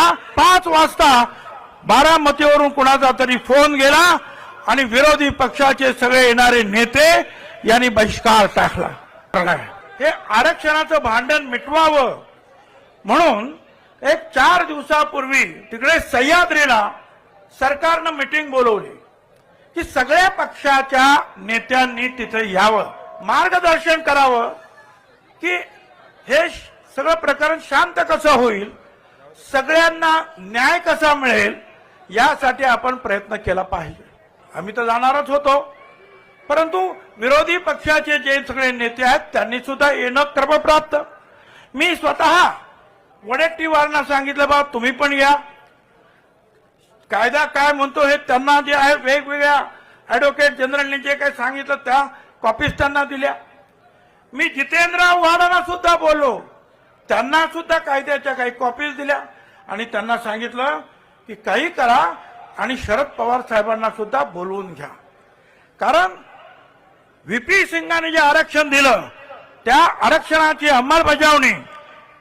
वाजता पाच वाजता बारामतीवरून कुणाचा तरी फोन गेला आणि विरोधी पक्षाचे सगळे येणारे नेते यांनी बहिष्कार टाकला. हे आरक्षणाचं भांडण मिटवावं म्हणून एक चार दिवसापूर्वी तिकडे सह्याद्रीला सरकारनं मिटिंग बोलवली की सगळ्या पक्षाच्या नेत्यांनी तिथे यावं. मार्गदर्शन करावं की हे सगळं प्रकरण शांत कसं होईल? सगळ्यांना न्याय कसा मिळेल यासाठी आपण प्रयत्न केला पाहिजे. आम्ही तर जाणारच होतो. परंतु विरोधी पक्षाचे जे सगळे नेते आहेत त्यांनी सुद्धा येणं क्रमप्राप्त. मी स्वतः वडेट्टीवारांना सांगितलं बा तुम्ही पण या. कायदा काय म्हणतो हे त्यांना जे आहे वेगवेगळ्या ऍडव्होकेट जनरलने जे काही सांगितलं त्या कॉपीज त्यांना दिल्या. मी जितेंद्र आव्हाडांना सुद्धा बोललो. त्यांना सुद्धा कायद्याच्या काही कॉपीज दिल्या. आणि त्यांना सांगितलं की काही करा आणि शरद पवार साहेबांना सुद्धा बोलवून घ्या. कारण व्हीपी सिंगाने जे आरक्षण दिलं त्या आरक्षणाची अंमलबजावणी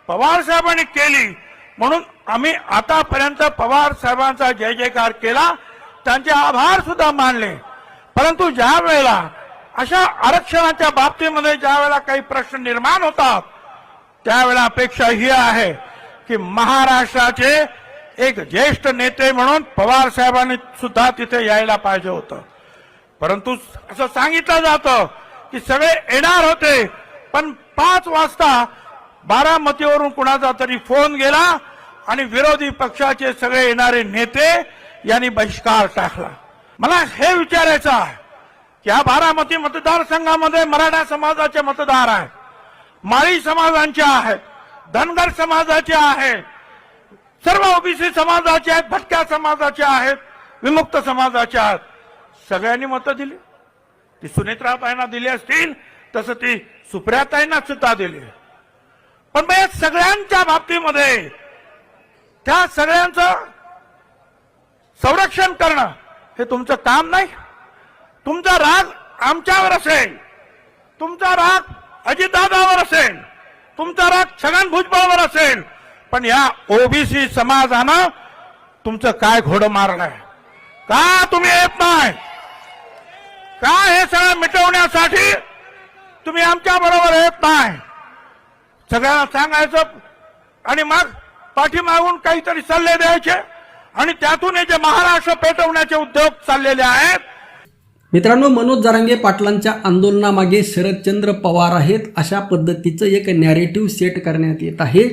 पवार साहेबांनी केली. म्हणून आम्ही आतापर्यंत पवार साहेबांचा जय जयकार केला. त्यांचे आभार सुद्धा मानले. परंतु ज्या वेळेला अशा आरक्षणाच्या बाबतीमध्ये ज्या वेळेला काही प्रश्न निर्माण होतात त्यावेळेला अपेक्षा ही आहे की महाराष्ट्राचे एक ज्येष्ठ नेते म्हणून पवार साहेबांनी सुद्धा तिथे यायला पाहिजे होतं. परंतु असं सांगितलं जातं की सगळे येणार होते पण पाच वाजता बारामतीवरून कुणाचा तरी फोन गेला आणि विरोधी पक्षाचे सगळे येणारे नेते यांनी बहिष्कार टाकला. मला हे विचारायचं आहे की या बारामती मतदारसंघामध्ये मराठा समाजाचे मतदार आहेत. माळी समाजांचे आहेत धनगर समाजाचे आहेत सर्व ओबीसी समाजाचे आहेत भटक्या समाजाचे आहेत विमुक्त समाजाचे आहेत. सगळ्यांनी मतं दिली. ती सुनेत्राताईंना दिली असतील तसं ती सुप्रियाताईंना सुद्धा दिली. पण मग या सगळ्यांच्या बाबतीमध्ये त्या सगळ्यांचं संरक्षण करणं हे तुमचं काम नाही. तुमचा राग आमच्यावर असेल. तुमचा राग अजितदादावर असेल तुमचा राग छगन भुजबळवर असेल पण या ओबीसी समाजानं तुमचं काय घोडं मारलंय? का तुम्ही येत नाही? का हे सगळं मिटवण्यासाठी तुम्ही आमच्या बरोबर येत नाही? सगळ्यांना सांगायचं आणि मग पाठीमागून काहीतरी सल्ले द्यायचे आणि त्यातून हे जे महाराष्ट्र पेटवण्याचे उद्योग चाललेले आहेत मित्रांनो मनोज जरांगे पाटलांच्या आंदोलनामागे शरदचंद्र पवार आहेत अशा पद्धतीचं एक नॅरेटिव्ह सेट करण्यात येत आहे.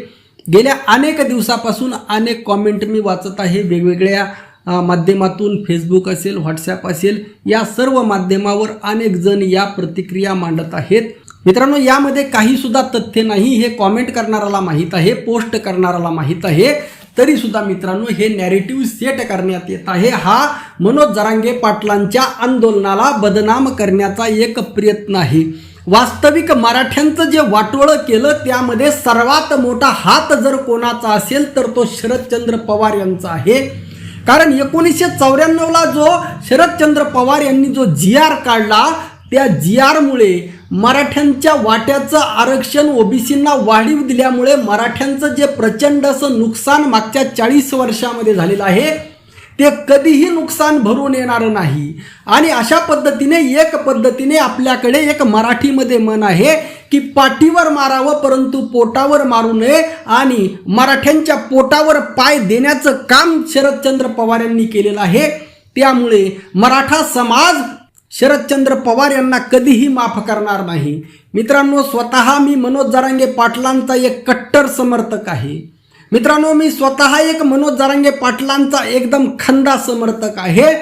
गेल्या अनेक दिवसापासून अनेक कॉमेंट मी वाचत आहे. वेगवेगळ्या माध्यमातून फेसबुक असेल व्हॉट्सॲप असेल या सर्व माध्यमावर अनेक जण या प्रतिक्रिया मांडत आहेत. मित्रांनो यामध्ये काही सुद्धा तथ्य नाही हे कॉमेंट करणाऱ्याला माहीत आहे पोस्ट करणाऱ्याला माहीत आहे. तरी सुद्धा मित्रांनो हे नॅरेटिव्ह सेट करण्यात येत आहे. हा मनोज जरांगे पाटलांच्या आंदोलनाला बदनाम करण्याचा एक प्रयत्न आहे. वास्तविक मराठ्यांचं जे वाटोळं केलं त्यामध्ये सर्वात मोठा हात जर कोणाचा असेल तर तो शरदचंद्र पवार यांचा आहे. कारण एकोणीसशे चौऱ्याण्णवला जो शरदचंद्र पवार यांनी जो जी आर काढला त्या जी आरमुळे मराठ्यांच्या वाट्याचं आरक्षण ओबीसींना वाढीव दिल्यामुळे मराठ्यांचं जे प्रचंड असं नुकसान मागच्या चाळीस वर्षामध्ये झालेलं आहे ते कधीही नुकसान भरून येणारं नाही. आणि अशा पद्धतीने एक पद्धतीने आपल्याकडे एक मराठीमध्ये मन आहे की पाठीवर मारावं परंतु पोटावर मारू नये आणि मराठ्यांच्या पोटावर पाय देण्याचं काम शरदचंद्र पवार यांनी केलेलं आहे. त्यामुळे मराठा समाज शरदचंद्र पवार यांना कधीही माफ करणार नाही. मित्रांनो स्वतः मी मनोज जरांगे पाटलांचा एक कट्टर समर्थक आहे. मित्रांनो मी स्वतः एक मनोज जरांगे पाटलांचा एकदम खंदा समर्थक आहे.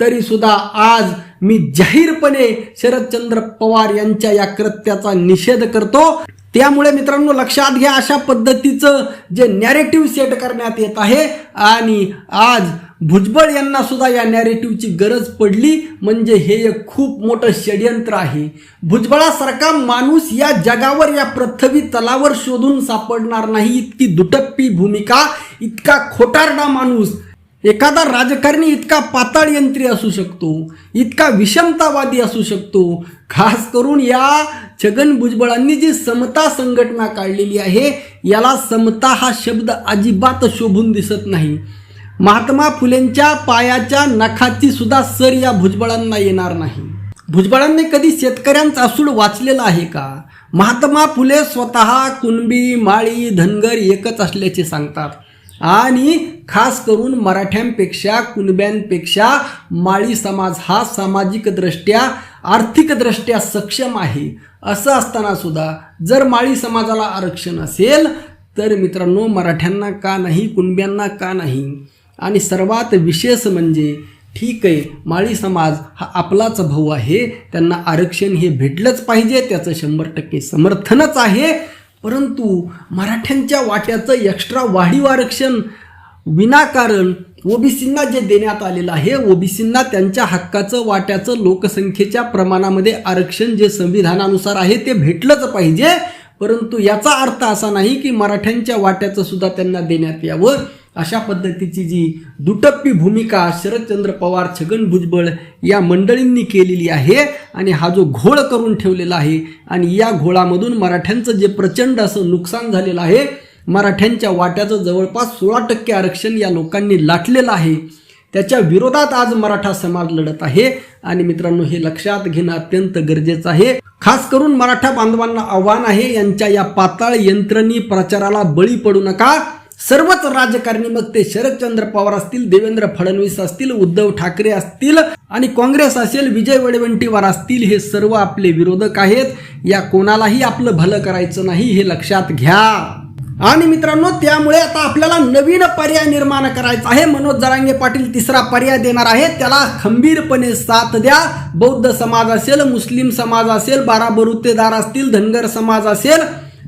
तरी सुद्धा आज मी जाहीरपणे शरदचंद्र पवार यांच्या या कृत्याचा निषेध करतो. त्यामुळे मित्रांनो लक्षात घ्या अशा पद्धतीचं जे नॅरेटिव्ह सेट करण्यात येत आहे. आणि आज भुजबळ यांना सुद्धा या नॅरेटिव्हची गरज पडली. म्हणजे हे एक खूप मोठं षडयंत्र आहे. भुजबळासारखा माणूस या जगावर या पृथ्वी तलावर शोधून सापडणार नाही. इतकी दुटप्पी भूमिका इतका खोटारडा माणूस. एखादा राजकारणी इतका पाताळ यंत्री असू शकतो इतका विषमतावादी असू शकतो. खास करून या छगन भुजबळांनी जी समता संघटना काढलेली आहे याला समता हा शब्द अजिबात शोभून दिसत नाही. महात्मा फुलेंच्या पायाच्या नखाची सुद्धा सर या भुजबळांना येणार नाही. भुजबळांनी कधी शेतकऱ्यांचा असूड वाचलेला आहे का? महात्मा फुले स्वतः कुणबी माळी धनगर एकच असल्याचे सांगतात. आणि खास करून मराठ्यांपेक्षा कुणब्यांपेक्षा माळी समाज हा सामाजिकदृष्ट्या आर्थिकदृष्ट्या सक्षम आहे. असं असताना सुद्धा जर माळी समाजाला आरक्षण असेल तर मित्रांनो मराठ्यांना का नाही कुणब्यांना का नाही? आणि सर्वात विशेष म्हणजे ठीक आहे माळी समाज हा आपलाच भाऊ आहे त्यांना आरक्षण हे भेटलंच पाहिजे त्याचं शंभर टक्के समर्थनच आहे. परंतु मराठ्यांच्या वाट्याचं एक्स्ट्रा वाढीव आरक्षण विनाकारण ओबीसींना जे देण्यात आलेलं आहे ओबीसींना त्यांच्या हक्काचं वाट्याचं लोकसंख्येच्या प्रमाणामध्ये आरक्षण जे संविधानानुसार आहे ते भेटलंच पाहिजे. परंतु याचा अर्थ असा नाही की मराठ्यांच्या वाट्याचं सुद्धा त्यांना देण्यात यावं. अशा पद्धतीची जी दुटप्पी भूमिका शरदचंद्र पवार छगन भुजबळ या मंडळींनी केलेली आहे आणि हा जो घोळ करून ठेवलेला आहे आणि या घोळामधून मराठ्यांचं जे प्रचंड असं नुकसान झालेलं आहे मराठ्यांच्या वाट्याचं जवळपास सोळा टक्के आरक्षण या लोकांनी लाटलेलं आहे. त्याच्या विरोधात आज मराठा समाज लढत आहे आणि मित्रांनो हे लक्षात घेणं अत्यंत गरजेचं आहे. खास करून मराठा बांधवांना आव्हान आहे यांच्या या पाताळ यंत्रणी प्रचाराला बळी पडू नका. सर्वच राजकारणी मग ते शरदचंद्र पवार असतील देवेंद्र फडणवीस असतील उद्धव ठाकरे असतील आणि काँग्रेस असेल विजय वडेवंटीवार असतील हे सर्व आपले विरोधक आहेत. या कोणालाही आपलं भलं करायचं नाही हे लक्षात घ्या. आणि मित्रांनो त्यामुळे आता आपल्याला नवीन पर्याय निर्माण करायचा आहे. मनोज जरांगे पाटील तिसरा पर्याय देणार आहे. त्याला खंबीरपणे साथ द्या. बौद्ध समाज असेल मुस्लिम समाज असेल बारा बरुतेदार असतील धनगर समाज असेल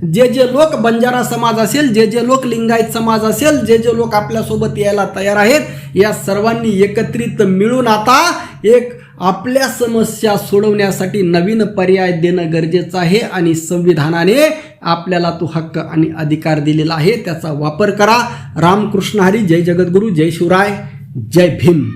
जे जे लोक बंजारा समाज असेल जे जे लोक लिंगायत समाज असेल जे जे लोक आपल्यासोबत यायला तयार आहेत या सर्वांनी एकत्रित मिळून आता एक आपल्या समस्या सोडवण्यासाठी नवीन पर्याय देणं गरजेचं आहे आणि संविधानाने आपल्याला तो हक्क आणि अधिकार दिलेला आहे. त्याचा वापर करा. रामकृष्ण हरी. जय जगद्गुरू. जय शिवराय. जय भीम.